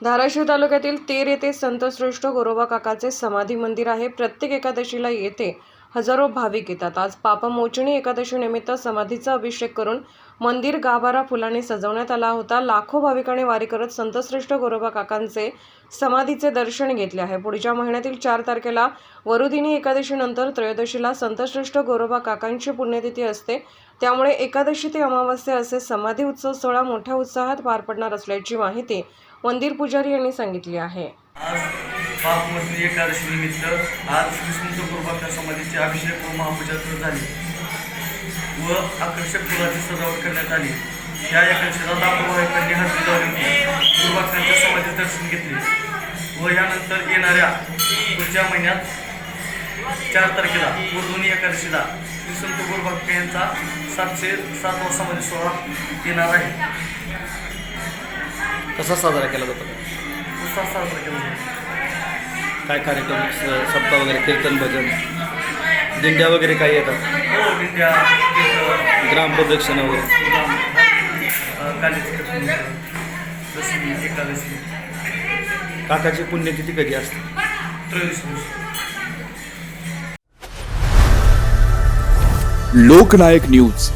धाराशिव तालुक्यातील तेर येथे संतश्रेष्ठ गोरोबा काकाचे समाधी मंदिर आहे. प्रत्येक एकादशीला येथे हजारो भाविक येतात. आज पापमोचणी एकादशीनिमित्त समाधीचा अभिषेक करून मंदिर गाभारा फुलांनी सजवण्यात आला होता. लाखो भाविकांनी वारी करत संतश्रेष्ठ गोरोबा काकांचे समाधीचे दर्शन घेतले आहे. पुढच्या महिन्यातील चार तारखेला वरुदिनी एकादशीनंतर त्रयोदशीला संतश्रेष्ठ गोरोबा काकांची पुण्यतिथी असते. त्यामुळे एकादशी ते अमावस्या असे समाधी उत्सव सोहळा मोठ्या उत्साहात पार पडणार असल्याची माहिती मंदिर पुजारी यांनी सांगितली आहे. आज बापमोचनी एकादशी निमित्त आज विष्णूच्या समाधीचे अभिषेक व महापूजा झाली व आकर्षक फुलाची सजावट करण्यात आली. या एकादशीला लाखो भाविकांनी हजेरी लावली गुरुबाकांच्या समाधीचे दर्शन घेतले व यानंतर येणाऱ्या पुढच्या महिन्यात चार तारखेला गुरुधुनी एकादशीला संत गुरुबाक्का यांचा सातशे सातवा समाधी सोहळा येणार आहे. कसा साजरा केला जातो? उत्साह साजरा केला जातो? काय कार्यक्रम सप्ताह वगैरे कीर्तन भजन दिंड्या वगैरे काही येतात? हो इंडिया कीर्तन, ग्रामप्रदक्षिणा वगैरे. काकाची पुण्यतिथी कधी असते. लोकनायक न्यूज.